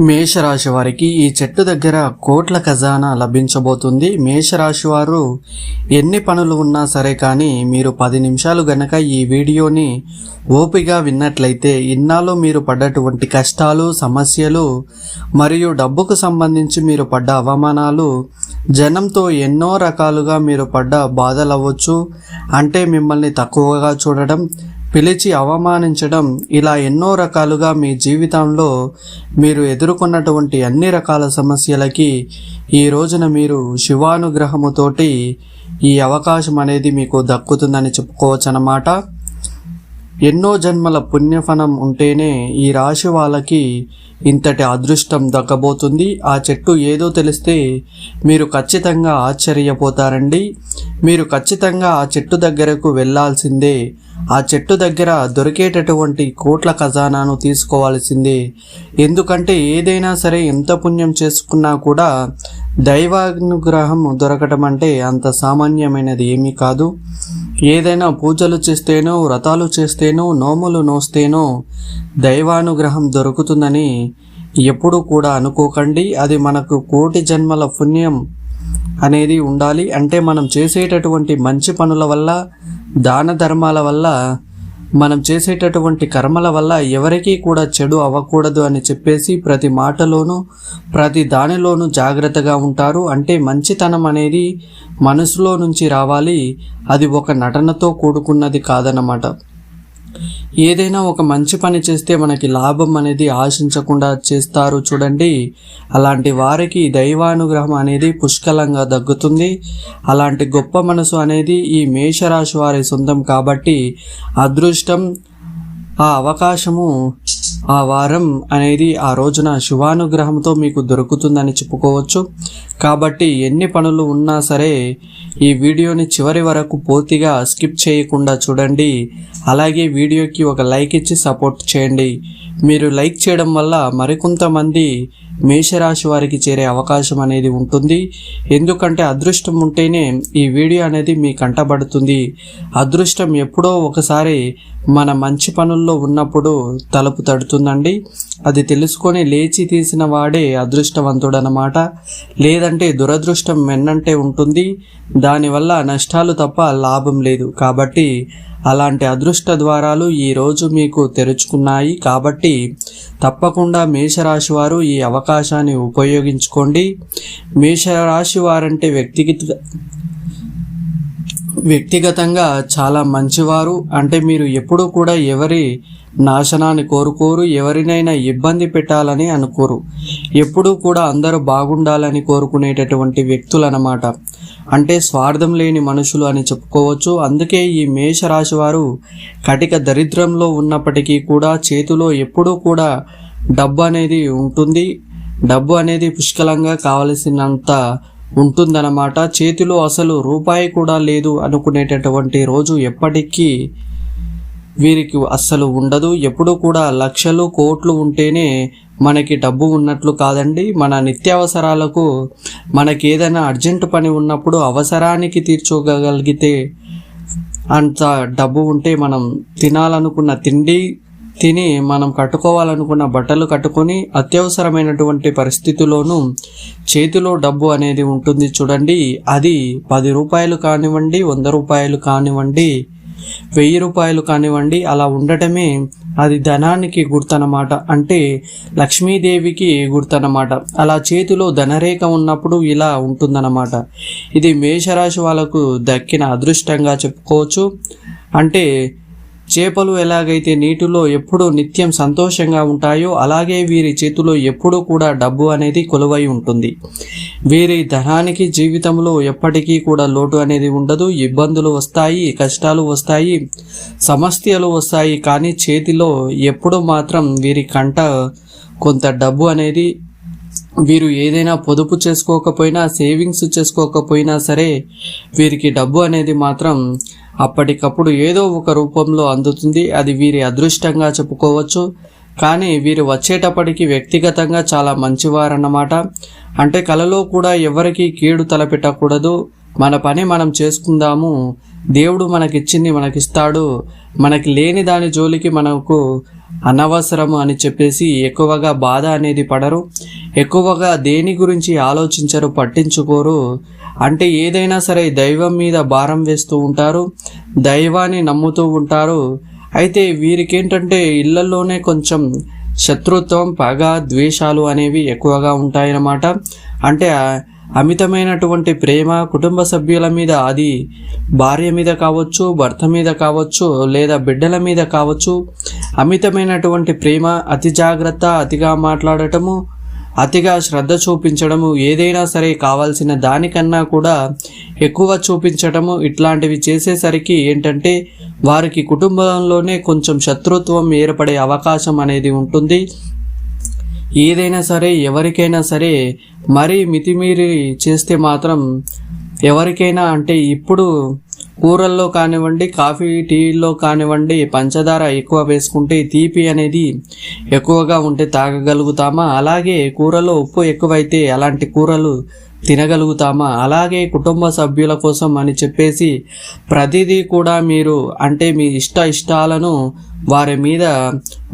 మేషరాశి వారికి ఈ చెట్టు దగ్గర కోట్ల ఖజానా లభించబోతుంది. మేషరాశి వారు ఎన్ని పనులు ఉన్నా సరే కానీ మీరు పది నిమిషాలు గనక ఈ వీడియోని ఓపిగా విన్నట్లయితే ఇన్నాళ్ళు మీరు పడ్డటువంటి కష్టాలు సమస్యలు మరియు డబ్బుకు సంబంధించి మీరు పడ్డ అవమానాలు జనంతో ఎన్నో రకాలుగా మీరు పడ్డ బాధలు అవ్వచ్చు అంటే మిమ్మల్ని తక్కువగా చూడడం పిలిచి అవమానించడం ఇలా ఎన్నో రకాలుగా మీ జీవితంలో మీరు ఎదుర్కొన్నటువంటి అన్ని రకాల సమస్యలకి ఈ రోజున మీరు శివానుగ్రహముతోటి ఈ అవకాశం అనేది మీకు దక్కుతుందని చెప్పుకోవచ్చు అన్నమాట ఎన్నో జన్మల పుణ్యఫలం ఉంటేనే ఈ రాశి వాళ్ళకి ఇంతటి అదృష్టం దక్కబోతుంది. ఆ చెట్టు ఏదో తెలిస్తే మీరు ఖచ్చితంగా ఆశ్చర్యపోతారండి. మీరు ఖచ్చితంగా ఆ చెట్టు దగ్గరకు వెళ్ళాల్సిందే ఆ చెట్టు దగ్గర దొరికేటటువంటి కోట్ల ఖజానాను తీసుకోవాల్సిందే. ఎందుకంటే ఏదైనా సరే ఎంత పుణ్యం చేసుకున్నా కూడా దైవానుగ్రహం దొరకటం అంటే అంత సామాన్యమైనది ఏమీ కాదు. ఏదైనా పూజలు చేస్తేనో వ్రతాలు చేస్తేనో నోములు నోస్తేనో దైవానుగ్రహం దొరుకుతుందని ఎప్పుడూ కూడా అనుకోకండి. అది మనకు కోటి జన్మల పుణ్యం అనేది ఉండాలి. అంటే మనం చేసేటటువంటి మంచి పనుల వల్ల దాన ధర్మాల వల్ల మనం చేసేటటువంటి కర్మల వల్ల ఎవరికీ కూడా చెడు అవ్వకూడదు అని చెప్పేసి ప్రతి మాటలోనూ ప్రతి దానిలోనూ జాగ్రత్తగా ఉంటారు. అంటే మంచితనం అనేది మనసులో నుంచి రావాలి. అది ఒక నటనతో కూడుకున్నది కాదన్నమాట. ఏదైనా ఒక మంచి పని చేస్తే మనకి లాభం అనేది ఆశించకుండా చేస్తారు చూడండి. అలాంటి వారికి దైవానుగ్రహం అనేది పుష్కలంగా దగ్గుతుంది. అలాంటి గొప్ప మనసు అనేది ఈ మేషరాశి వారి సొంతం కాబట్టి అదృష్టం ఆ అవకాశము ఆ వారం అనేది ఆ రోజున శివానుగ్రహంతో మీకు దొరుకుతుందని చెప్పుకోవచ్చు. కాబట్టి ఎన్ని పనులు ఉన్నా సరే ఈ వీడియోని చివరి వరకు పూర్తిగా స్కిప్ చేయకుండా చూడండి. అలాగే వీడియోకి ఒక లైక్ ఇచ్చి సపోర్ట్ చేయండి. మీరు లైక్ చేయడం వల్ల మరికొంతమంది మేషరాశి వారికి చేరే అవకాశం అనేది ఉంటుంది. ఎందుకంటే అదృష్టం ఉంటేనే ఈ వీడియో అనేది మీ కంటబడుతుంది అదృష్టం ఎప్పుడో ఒకసారి మన మంచి పనుల్లో ఉన్నప్పుడు తలుపు తడుతుందండి. అది తెలుసుకొని లేచి తీసిన వాడే అదృష్టవంతుడనమాట లేదంటే దురదృష్టం వెన్నంటే ఉంటుంది. దానివల్ల నష్టాలు తప్ప లాభం లేదు. కాబట్టి అలాంటి అదృష్ట ద్వారాలు ఈరోజు మీకు తెరుచుకున్నాయి. కాబట్టి తప్పకుండా మేషరాశి వారు ఈ అవకాశాన్ని ఉపయోగించుకోండి. మేషరాశి వారంటే వ్యక్తిగత వ్యక్తిగతంగా చాలా మంచివారు. అంటే మీరు ఎప్పుడూ కూడా ఎవరి నాశనాన్ని కోరుకోరు ఎవరినైనా ఇబ్బంది పెట్టాలని అనుకోరు. ఎప్పుడూ కూడా అందరూ బాగుండాలని కోరుకునేటటువంటి వ్యక్తులు అన్నమాట అంటే స్వార్థం లేని మనుషులు అని చెప్పుకోవచ్చు. అందుకే ఈ మేషరాశి వారు కటిక దరిద్రంలో ఉన్నప్పటికీ కూడా చేతిలో ఎప్పుడూ కూడా డబ్బు అనేది ఉంటుంది. డబ్బు అనేది పుష్కలంగా కావలసినంత ఉంటుందన్నమాట. చేతిలో అసలు రూపాయి కూడా లేదు అనుకునేటటువంటి రోజు ఎప్పటికీ వీరికి అస్సలు ఉండదు. ఎప్పుడు కూడా లక్షలు కోట్లు ఉంటేనే మనకి డబ్బు ఉన్నట్లు కాదండి. మన నిత్యావసరాలకు మనకి ఏదైనా అర్జెంటు పని ఉన్నప్పుడు అవసరానికి తీర్చుకోగలిగితే అంత డబ్బు ఉంటే మనం తినాలనుకున్న తిండి తిని మనం కట్టుకోవాలనుకున్న బట్టలు కట్టుకొని అత్యవసరమైనటువంటి పరిస్థితిలోనూ చేతిలో డబ్బు అనేది ఉంటుంది చూడండి. అది పది రూపాయలు కానివ్వండి వంద రూపాయలు కానివ్వండి వెయ్యి రూపాయలు కానివ్వండి అలా ఉండటమే అది ధనానికి గుర్తనమాట అంటే లక్ష్మీదేవికి గుర్తనమాట అలా చేతిలో ధనరేఖ ఉన్నప్పుడు ఇలా ఉంటుందన్నమాట. ఇది మేషరాశి వాళ్ళకు దక్కిన అదృష్టంగా చెప్పుకోవచ్చు. అంటే చేపలు ఎలాగైతే నీటిలో ఎప్పుడూ నిత్యం సంతోషంగా ఉంటాయో అలాగే వీరి చేతిలో ఎప్పుడూ కూడా డబ్బు అనేది కొలువై ఉంటుంది. వీరి ధనానికి జీవితంలో ఎప్పటికీ కూడా లోటు అనేది ఉండదు. ఇబ్బందులు వస్తాయి కష్టాలు వస్తాయి సమస్యలు వస్తాయి. కానీ చేతిలో ఎప్పుడు మాత్రం వీరి కంట కొంత డబ్బు అనేది వీరు ఏదైనా పొదుపు చేసుకోకపోయినా సేవింగ్స్ చేసుకోకపోయినా సరే వీరికి డబ్బు అనేది మాత్రం అప్పటికప్పుడు ఏదో ఒక రూపంలో అందుతుంది. అది వీరి అదృష్టంగా చెప్పుకోవచ్చు. కానీ వీరు వచ్చేటప్పటికి వ్యక్తిగతంగా చాలా మంచివారన్నమాట. అంటే కలలో కూడా ఎవరికీ కీడు తలపెట్టకూడదు. మన పని మనం చేసుకుందాము. దేవుడు మనకిచ్చింది మనకిస్తాడు. మనకి లేని దాని జోలికి మనకు అనవసరము అని చెప్పేసి ఎక్కువగా బాధ అనేది పడరు. ఎక్కువగా దేని గురించి ఆలోచించరు పట్టించుకోరు. అంటే ఏదైనా సరే దైవం మీద భారం వేస్తూ ఉంటారు దైవాన్ని నమ్ముతూ ఉంటారు. అయితే వీరికేంటంటే ఇళ్ళలోనే కొంచెం శత్రుత్వం పగ ద్వేషాలు అనేవి ఎక్కువగా ఉంటాయన్నమాట. అంటే అమితమైనటువంటి ప్రేమ కుటుంబ సభ్యుల మీద అది భార్య మీద కావచ్చు భర్త మీద కావచ్చు లేదా బిడ్డల మీద కావచ్చు అమితమైనటువంటి ప్రేమ అతి జాగ్రత్త అతిగా మాట్లాడటము అతిగా శ్రద్ధ చూపించడము ఏదైనా సరే కావాల్సిన దానికన్నా కూడా ఎక్కువ చూపించడము ఇట్లాంటివి చేసేసరికి ఏంటంటే వారికి కుటుంబంలోనే కొంచెం శత్రుత్వం ఏర్పడే అవకాశం అనేది ఉంటుంది. ఏదైనా సరే ఎవరికైనా సరే మరీ మితిమీరి చేస్తే మాత్రం ఎవరికైనా అంటే ఇప్పుడు కూరల్లో కానివ్వండి కాఫీ టీలో కానివ్వండి పంచదార ఎక్కువ వేసుకుంటే తీపి అనేది ఎక్కువగా ఉంటే తాగగలుగుతామా? అలాగే కూరలో ఉప్పు ఎక్కువైతే అలాంటి కూరలు తినగలుగుతామా? అలాగే కుటుంబ సభ్యుల కోసం అని చెప్పేసి ప్రతిదీ కూడా మీరు అంటే మీ ఇష్ట ఇష్టాలను వారి మీద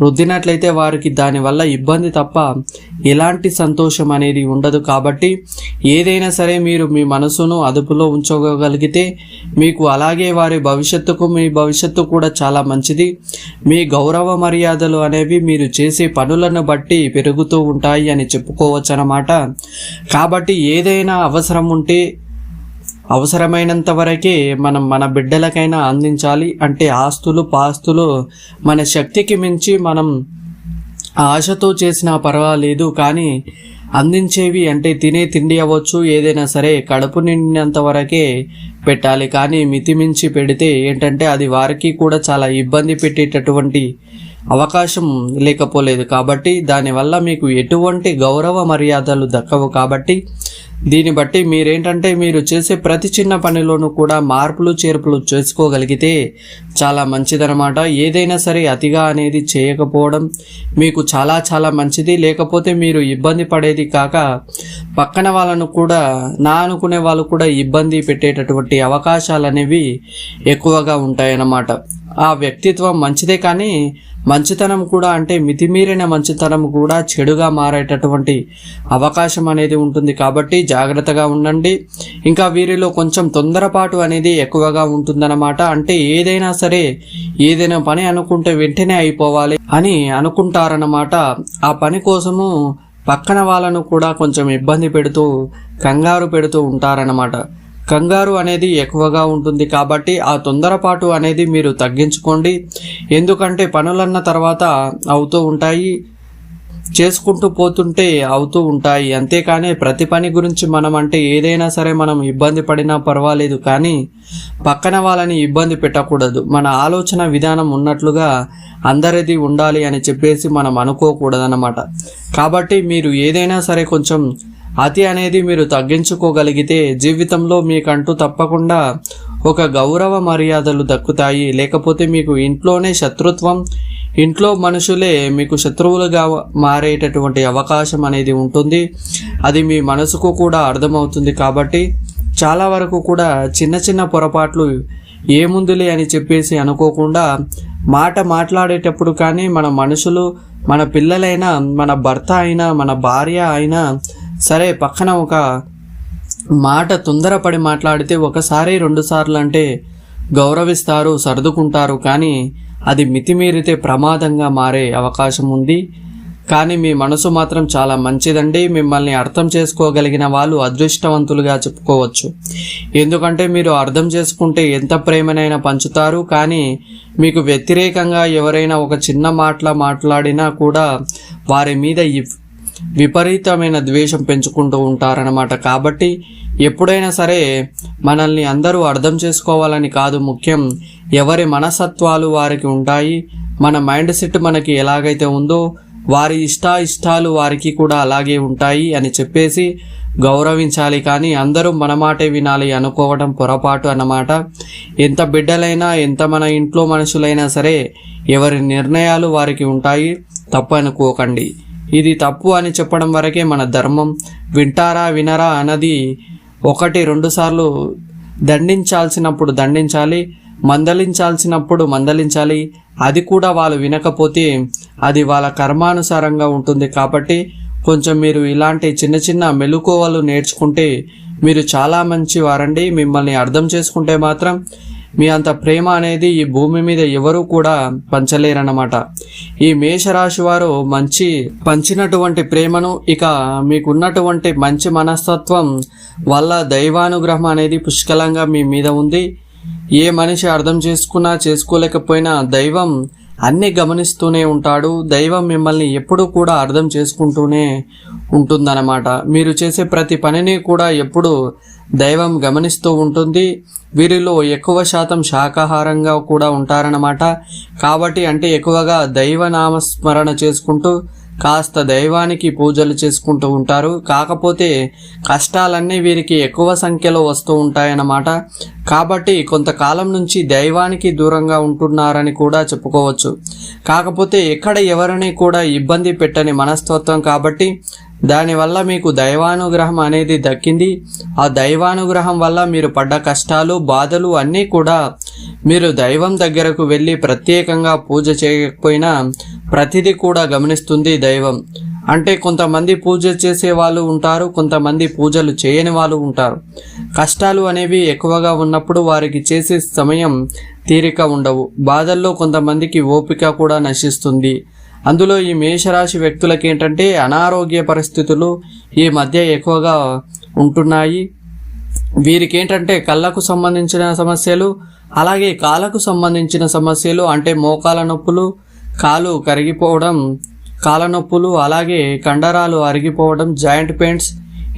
రుద్దినట్లయితే వారికి దానివల్ల ఇబ్బంది తప్ప ఎలాంటి సంతోషం అనేది ఉండదు. కాబట్టి ఏదైనా సరే మీరు మీ మనసును అదుపులో ఉంచుకోగలిగితే మీకు అలాగే వారి భవిష్యత్తుకు మీ భవిష్యత్తు కూడా చాలా మంచిది. మీ గౌరవ మర్యాదలు అనేవి మీరు చేసే పనులను బట్టి పెరుగుతూ ఉంటాయి అని చెప్పుకోవచ్చు అన్నమాట కాబట్టి ఏదైనా అవసరం ఉంటే అవసరమైనంత వరకే మనం మన బిడ్డలకైనా అందించాలి. అంటే ఆస్తులు పాస్తులు మన శక్తికి మించి మనం ఆశతో చేసినా పర్వాలేదు. కానీ అందించేవి అంటే తినే తిండి అవ్వచ్చు ఏదైనా సరే కడుపు నిండినంత వరకే పెట్టాలి. కానీ మితిమించి పెడితే ఏంటంటే అది వారికి కూడా చాలా ఇబ్బంది పెట్టేటటువంటి అవకాశం లేకపోలేదు. కాబట్టి దానివల్ల మీకు ఎటువంటి గౌరవ మర్యాదలు దక్కవు. కాబట్టి దీన్ని బట్టి మీరేంటంటే మీరు చేసే ప్రతి చిన్న పనిలోనూ కూడా మార్పులు చేర్పులు చేసుకోగలిగితే చాలా మంచిదనమాట ఏదైనా సరే అతిగా అనేది చేయకపోవడం మీకు చాలా చాలా మంచిది. లేకపోతే మీరు ఇబ్బంది పడేది కాక పక్కన వాళ్ళను కూడా నా అనుకునే వాళ్ళు కూడా ఇబ్బంది పెట్టేటటువంటి అవకాశాలు అనేవి ఎక్కువగా ఉంటాయన్నమాట. ఆ వ్యక్తిత్వం మంచిదే కానీ మంచితనం కూడా అంటే మితిమీరిన మంచితనం కూడా చెడుగా మారేటటువంటి అవకాశం అనేది ఉంటుంది. కాబట్టి జాగ్రత్తగా ఉండండి. ఇంకా వీరిలో కొంచెం తొందరపాటు అనేది ఎక్కువగా ఉంటుందన్నమాట. అంటే ఏదైనా సరే ఏదైనా పని అనుకుంటే వెంటనే అయిపోవాలి అని అనుకుంటారన్నమాట. ఆ పని కోసము పక్కన వాళ్ళను కూడా కొంచెం ఇబ్బంది పెడుతూ కంగారు పెడుతూ ఉంటారన్నమాట. కంగారు అనేది ఎక్కువగా ఉంటుంది కాబట్టి ఆ తొందరపాటు అనేది మీరు తగ్గించుకోండి. ఎందుకంటే పనులన్న తర్వాత అవుతూ ఉంటాయి. చేసుకుంటూ పోతుంటే అవుతూ ఉంటాయి. అంతేకాని ప్రతి పని గురించి మనం అంటే ఏదైనా సరే మనం ఇబ్బంది పడినా పర్వాలేదు కానీ పక్కన వాళ్ళని ఇబ్బంది పెట్టకూడదు. మన ఆలోచన విధానం ఉన్నట్లుగా అందరిది ఉండాలి అని చెప్పేసి మనం అనుకోకూడదన్నమాట. కాబట్టి మీరు ఏదైనా సరే కొంచెం అతి అనేది మీరు తగ్గించుకోగలిగితే జీవితంలో మీకంటూ తప్పకుండా ఒక గౌరవ మర్యాదలు దక్కుతాయి. లేకపోతే మీకు ఇంట్లోనే శత్రుత్వం ఇంట్లో మనుషులే మీకు శత్రువులుగా మారేటటువంటి అవకాశం అనేది ఉంటుంది. అది మీ మనసుకు కూడా అర్థమవుతుంది కాబట్టి చాలా వరకు కూడా చిన్న చిన్న పొరపాట్లు ఏముందిలే అని చెప్పేసి అనుకోకుండా మాట మాట్లాడేటప్పుడు కానీ మన మనుషులు మన పిల్లలైనా మన భర్త అయినా మన భార్య అయినా సరే పక్కన ఒక మాట తొందరపడి మాట్లాడితే ఒకసారి రెండు సార్లు అంటే గౌరవిస్తారు సర్దుకుంటారు కానీ అది మితిమీరితే ప్రమాదంగా మారే అవకాశం ఉంది. కానీ మీ మనసు మాత్రం చాలా మంచిదండి. మిమ్మల్ని అర్థం చేసుకోగలిగిన వాళ్ళు అదృష్టవంతులుగా చెప్పుకోవచ్చు. ఎందుకంటే మీరు అర్థం చేసుకుంటే ఎంత ప్రేమనైనా పంచుతారు. కానీ మీకు వ్యతిరేకంగా ఎవరైనా ఒక చిన్న మాటల మాట్లాడినా కూడా వారి మీద విపరీతమైన ద్వేషం పెంచుకుంటూ ఉంటారనమాట కాబట్టి ఎప్పుడైనా సరే మనల్ని అందరూ అర్థం చేసుకోవాలని కాదు. ముఖ్యం ఎవరి మనసత్వాలు వారికి ఉంటాయి. మన మైండ్ సెట్ మనకి ఎలాగైతే ఉందో వారి ఇష్ట ఇష్టాలు వారికి కూడా అలాగే ఉంటాయి అని చెప్పేసి గౌరవించాలి. కానీ అందరూ మన మాటే వినాలి అనుకోవడం పొరపాటు అన్నమాట. ఎంత బిడ్డలైనా ఎంత మన ఇంట్లో మనుషులైనా సరే ఎవరి నిర్ణయాలు వారికి ఉంటాయి. తప్పు అనుకోకండి ఇది తప్పు అని చెప్పడం వరకే మన ధర్మం. వింటారా వినరా అన్నది ఒకటి రెండుసార్లు దండించాల్సినప్పుడు దండించాలి మందలించాల్సినప్పుడు మందలించాలి. అది కూడా వాళ్ళు వినకపోతే అది వాళ్ళ కర్మానుసారంగా ఉంటుంది కాబట్టి కొంచెం మీరు ఇలాంటి చిన్న చిన్న మెలుకోవలు నేర్చుకుంటే మీరు చాలా మంచి వారండి మిమ్మల్ని అర్థం చేసుకుంటే మాత్రం మీ అంత ప్రేమ అనేది ఈ భూమి మీద ఎవరూ కూడా పంచలేరన్నమాట. ఈ మేషరాశి వారు మంచి పంచినటువంటి ప్రేమను ఇక మీకున్నటువంటి మంచి మనస్తత్వం వల్ల దైవానుగ్రహం అనేది పుష్కలంగా మీ మీద ఉంది. ఏ మనిషి అర్థం చేసుకున్నా చేసుకోలేకపోయినా దైవం అన్ని గమనిస్తూనే ఉంటాడు. దైవం మిమ్మల్ని ఎప్పుడూ కూడా అర్థం చేసుకుంటూనే ఉంటుందన్నమాట. మీరు చేసే ప్రతి పనిని కూడా ఎప్పుడు దైవం గమనిస్తూ ఉంటుంది. వీరిలో ఎక్కువ శాతం శాకాహారంగా కూడా ఉంటారన్నమాట. కాబట్టి అంటే ఎక్కువగా దైవ నామస్మరణ చేసుకుంటూ కాస్త దైవానికి పూజలు చేసుకుంటూ ఉంటారు. కాకపోతే కష్టాలన్నీ వీరికి ఎక్కువ సంఖ్యలో వస్తూ ఉంటాయన్నమాట. కాబట్టి కొంతకాలం నుంచి దైవానికి దూరంగా ఉంటున్నారని కూడా చెప్పుకోవచ్చు. కాకపోతే ఎక్కడ ఎవరిని కూడా ఇబ్బంది పెట్టని మనస్తత్వం కాబట్టి దానివల్ల మీకు దైవానుగ్రహం అనేది దక్కింది. ఆ దైవానుగ్రహం వల్ల మీరు పడ్డ కష్టాలు బాధలు అన్నీ కూడా మీరు దైవం దగ్గరకు వెళ్ళి ప్రత్యేకంగా పూజ చేయకపోయినా ప్రతిదీ కూడా గమనిస్తుంది దైవం. అంటే కొంతమంది పూజ చేసే వాళ్ళు ఉంటారు కొంతమంది పూజలు చేయని వాళ్ళు ఉంటారు. కష్టాలు అనేవి ఎక్కువగా ఉన్నప్పుడు వారికి చేసే సమయం తీరిక ఉండవు. బాధల్లో కొంతమందికి ఓపిక కూడా నశిస్తుంది. అందులో ఈ మేషరాశి వ్యక్తులకి ఏంటంటే అనారోగ్య పరిస్థితులు ఈ మధ్య ఎక్కువగా ఉంటున్నాయి. వీరికి ఏంటంటే కళ్ళకు సంబంధించిన సమస్యలు అలాగే కాళ్ళకు సంబంధించిన సమస్యలు అంటే మోకాల నొప్పులు కాలు కరిగిపోవడం కాళ్ళ నొప్పులు అలాగే కండరాలు అరిగిపోవడం జాయింట్ పెయిన్స్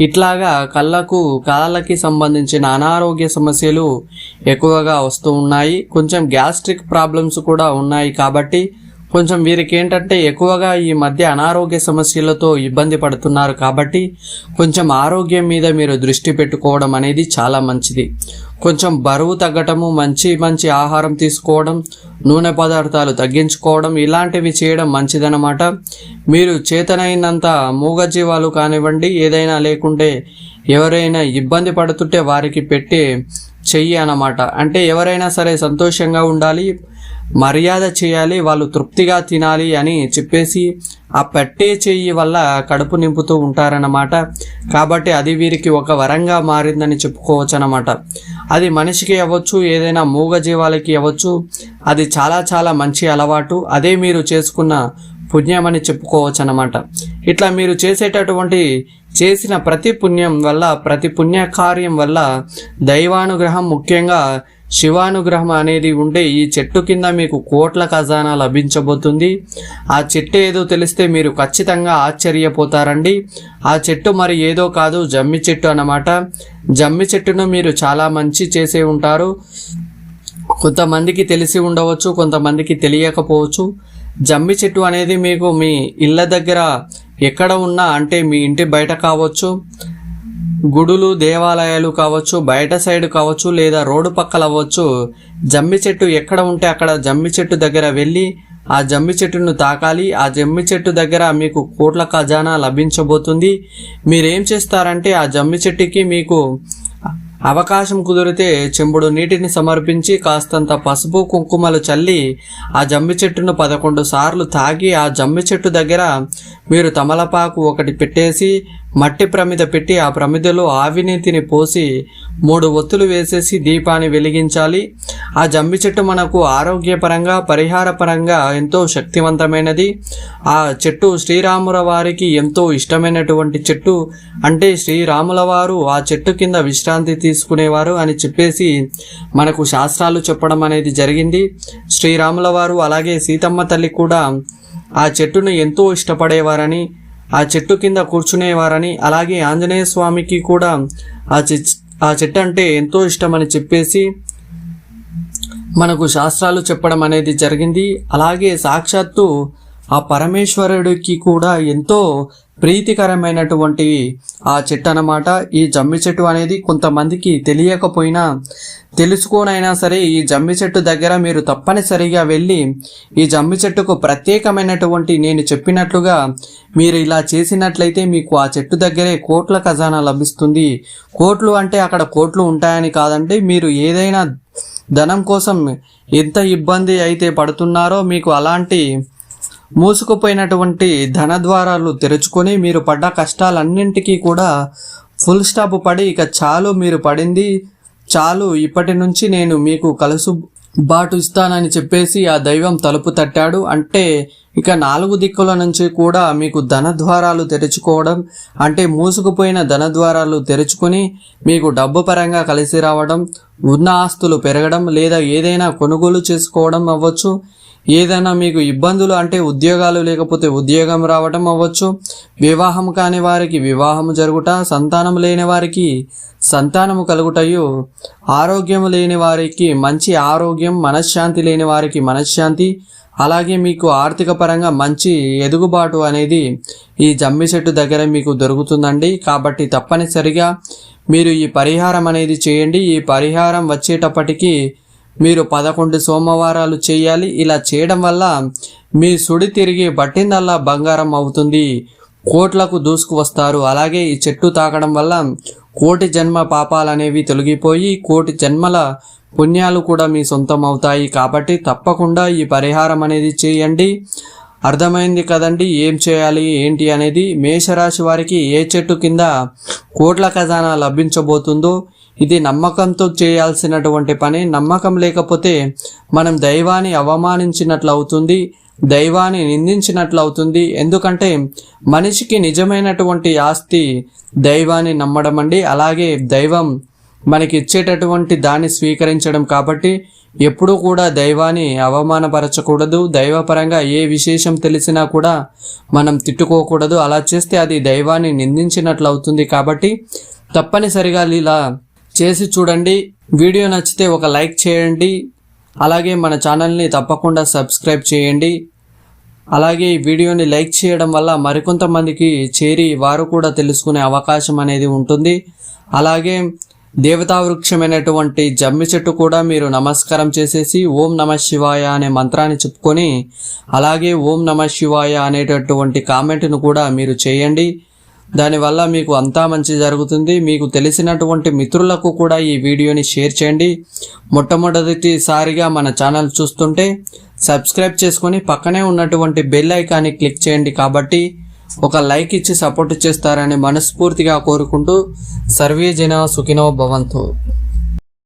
ఇట్లాగా కళ్ళకు కాళ్ళకి సంబంధించిన అనారోగ్య సమస్యలు ఎక్కువగా వస్తూ ఉన్నాయి. కొంచెం గ్యాస్ట్రిక్ ప్రాబ్లమ్స్ కూడా ఉన్నాయి కాబట్టి కొంచెం వీరికి ఏంటంటే ఎక్కువగా ఈ మధ్య అనారోగ్య సమస్యలతో ఇబ్బంది పడుతున్నారు కాబట్టి కొంచెం ఆరోగ్యం మీద మీరు దృష్టి పెట్టుకోవడం అనేది చాలా మంచిది. కొంచెం బరువు తగ్గటము మంచి మంచి ఆహారం తీసుకోవడం నూనె పదార్థాలు తగ్గించుకోవడం ఇలాంటివి చేయడం మంచిదన్నమాట. మీరు చేతనైనంత మూగజీవాలు కానివ్వండి ఏదైనా లేకుంటే ఎవరైనా ఇబ్బంది పడుతుంటే వారికి పెట్టే చెయ్యి అన్నమాట. అంటే ఎవరైనా సరే సంతోషంగా ఉండాలి మర్యాద చేయాలి వాళ్ళు తృప్తిగా తినాలి అని చెప్పేసి ఆ పెట్టే చెయ్యి వల్ల కడుపు నింపుతూ ఉంటారన్నమాట. కాబట్టి అది వీరికి ఒక వరంగా మారిందని చెప్పుకోవచ్చు అనమాట అది మనిషికి అవ్వచ్చు ఏదైనా మూగజీవాలకి అవ్వచ్చు అది చాలా చాలా మంచి అలవాటు. అదే మీరు చేసుకున్న పుణ్యమని చెప్పుకోవచ్చు అనమాట ఇట్లా మీరు చేసేటటువంటి చేసిన ప్రతి పుణ్యం వల్ల ప్రతి పుణ్య కార్యం వల్ల దైవానుగ్రహం ముఖ్యంగా శివానుగ్రహం అనేది ఉంటే ఈ చెట్టు కింద మీకు కోట్ల ఖజానా లభించబోతుంది. ఆ చెట్టు ఏదో తెలిస్తే మీరు ఖచ్చితంగా ఆశ్చర్యపోతారండి. ఆ చెట్టు మరి ఏదో కాదు జమ్మి చెట్టు అన్నమాట. జమ్మి చెట్టును మీరు చాలా మంచి చేసే ఉంటారు. కొంతమందికి తెలిసి ఉండవచ్చు కొంతమందికి తెలియకపోవచ్చు. జమ్మి చెట్టు అనేది మీకు మీ ఇళ్ళ దగ్గర ఎక్కడ ఉన్నా అంటే మీ ఇంటి బయట కావచ్చు. గుడులు దేవాలయాలు కావచ్చు బయట సైడ్ కావచ్చు లేదా రోడ్డు పక్కల అవ్వచ్చు జమ్మి చెట్టు ఎక్కడ ఉంటే అక్కడ జమ్మి చెట్టు దగ్గర వెళ్ళి ఆ జమ్మి చెట్టును తాకాలి. ఆ జమ్మి చెట్టు దగ్గర మీకు కోట్ల ఖజానా లభించబోతుంది. మీరేం చేస్తారంటే ఆ జమ్మి చెట్టుకి మీకు అవకాశం కుదిరితే చెంబుడు నీటిని సమర్పించి కాస్తంత పసుపు కుంకుమలు చల్లి ఆ జమ్మి చెట్టును పదకొండు సార్లు తాగి ఆ జమ్మి చెట్టు దగ్గర మీరు తమలపాకు ఒకటి పెట్టేసి మట్టి ప్రమిద పెట్టి ఆ ప్రమిదలో ఆవినీతిని పోసి మూడు ఒత్తులు వేసేసి దీపాన్ని వెలిగించాలి. ఆ జమ్మి చెట్టు మనకు ఆరోగ్యపరంగా పరిహారపరంగా ఎంతో శక్తివంతమైనది. ఆ చెట్టు శ్రీరాముల వారికి ఎంతో ఇష్టమైనటువంటి చెట్టు. అంటే శ్రీరాముల వారు ఆ చెట్టు కింద విశ్రాంతి తీసుకునేవారు అని చెప్పేసి మనకు శాస్త్రాలు చెప్పడం అనేది జరిగింది. శ్రీరాముల వారు అలాగే సీతమ్మ తల్లి కూడా ఆ చెట్టును ఎంతో ఇష్టపడేవారని ఆ చెట్టు కింద కూర్చునేవారని అలాగే ఆంజనేయ స్వామికి కూడా ఆ ఆ చెట్టు అంటే ఎంతో ఇష్టమని చెప్పేసి మనకు శాస్త్రాలు చెప్పడం అనేది జరిగింది. అలాగే సాక్షాత్తు ఆ పరమేశ్వరుడికి కూడా ఎంతో ప్రీతికరమైనటువంటి ఆ చెట్టు అన్నమాట ఈ జమ్మి చెట్టు అనేది కొంతమందికి తెలియకపోయినా తెలుసుకోనైనా సరే ఈ జమ్మి చెట్టు దగ్గర మీరు తప్పనిసరిగా వెళ్ళి ఈ జమ్మి చెట్టుకు ప్రత్యేకమైనటువంటి నేను చెప్పినట్లుగా మీరు ఇలా చేసినట్లయితే మీకు ఆ చెట్టు దగ్గరే కోట్ల ఖజానా లభిస్తుంది. కోట్లు అంటే అక్కడ కోట్లు ఉంటాయని కాదంటే మీరు ఏదైనా ధనం కోసం ఎంత ఇబ్బంది అయితే పడుతున్నారో మీకు అలాంటి మూసుకుపోయినటువంటి ధన ద్వారాలు తెరుచుకొని మీరు పడ్డ కష్టాలన్నింటికీ కూడా ఫుల్ స్టాప్ పడి ఇక చాలు మీరు పడింది. చాలు ఇప్పటి నుంచి నేను మీకు కలుసు బాటు ఇస్తానని చెప్పేసి ఆ దైవం తలుపు తట్టాడు. అంటే ఇక నాలుగు దిక్కుల నుంచి కూడా మీకు ధన ద్వారాలు తెరుచుకోవడం అంటే మూసుకుపోయిన ధన ద్వారాలు తెరుచుకొని మీకు డబ్బు పరంగా కలిసి రావడం ఉన్న ఆస్తులు పెరగడం లేదా ఏదైనా కొనుగోలు చేసుకోవడం అవ్వచ్చు. ఏదైనా మీకు ఇబ్బందులు అంటే ఉద్యోగాలు లేకపోతే ఉద్యోగం రావటం అవ్వచ్చు. వివాహం కాని వారికి వివాహం జరుగుట సంతానం లేని వారికి సంతానము కలుగుటయు. ఆరోగ్యం లేని వారికి మంచి ఆరోగ్యం మనశ్శాంతి లేని వారికి మనశ్శాంతి. అలాగే మీకు ఆర్థిక పరంగా మంచి ఎదుగుబాటు అనేది ఈ జమ్మి చెట్టు దగ్గర మీకు దొరుకుతుందండి. కాబట్టి తప్పనిసరిగా మీరు ఈ పరిహారం అనేది చేయండి. ఈ పరిహారం వచ్చేటప్పటికి మీరు పదకొండు సోమవారాలు చేయాలి. ఇలా చేయడం వల్ల మీ సుడి తిరిగి పట్టిందల్లా బంగారం అవుతుంది. కోట్లకు దూసుకు వస్తారు. అలాగే ఈ చెట్టు తాకడం వల్ల కోటి జన్మ పాపాలు అనేవి తొలగిపోయి కోటి జన్మల పుణ్యాలు కూడా మీ సొంతం అవుతాయి కాబట్టి తప్పకుండా ఈ పరిహారం అనేది చేయండి. అర్థమైంది కదండి ఏం చేయాలి ఏంటి అనేది. మేషరాశి వారికి ఏ చెట్టు కింద కోట్ల ఖజానా లభించబోతుందో ఇది నమ్మకంతో చేయాల్సినటువంటి పని. నమ్మకం లేకపోతే మనం దైవాన్ని అవమానించినట్లు అవుతుంది దైవాన్ని నిందించినట్లు అవుతుంది ఎందుకంటే మనిషికి నిజమైనటువంటి ఆస్తి దైవాన్ని నమ్మడం అండి. అలాగే దైవం మనకి ఇచ్చేటటువంటి దాన్ని స్వీకరించడం కాబట్టి ఎప్పుడూ కూడా దైవాన్ని అవమానపరచకూడదు. దైవపరంగా ఏ విశేషం తెలిసినా కూడా మనం తిట్టుకోకూడదు. అలా చేస్తే అది దైవాన్ని నిందించినట్లు అవుతుంది కాబట్టి తప్పనిసరిగా ఇలా చేసి చూడండి. వీడియో నచ్చితే ఒక లైక్ చేయండి. అలాగే మన ఛానల్ని తప్పకుండా సబ్స్క్రైబ్ చేయండి. అలాగే ఈ వీడియోని లైక్ చేయడం వల్ల మరికొంతమందికి చేరి వారు కూడా తెలుసుకునే అవకాశం అనేది ఉంటుంది. అలాగే దేవతా వృక్షమైనటువంటి జమ్మి చెట్టు కూడా మీరు నమస్కారం చేసేసి ఓం నమ శివాయ అనే మంత్రాన్ని చెప్పుకొని అలాగే ఓం నమ శివాయ అనేటటువంటి కామెంట్ను కూడా మీరు చేయండి. దానివల్ల మీకు అంతా మంచి జరుగుతుంది. మీకు తెలిసినటువంటి మిత్రులకు కూడా ఈ వీడియోని షేర్ చేయండి. మొట్టమొదటిసారిగా మన ఛానల్ చూస్తుంటే సబ్స్క్రైబ్ చేసుకొని పక్కనే ఉన్నటువంటి బెల్ ఐకాన్ని క్లిక్ చేయండి కాబట్టి ఒక లైక్ ఇచ్చి సపోర్ట్ చేస్తారని మనస్ఫూర్తిగా కోరుకుంటూ సర్వే జన సుఖినో భవంతు.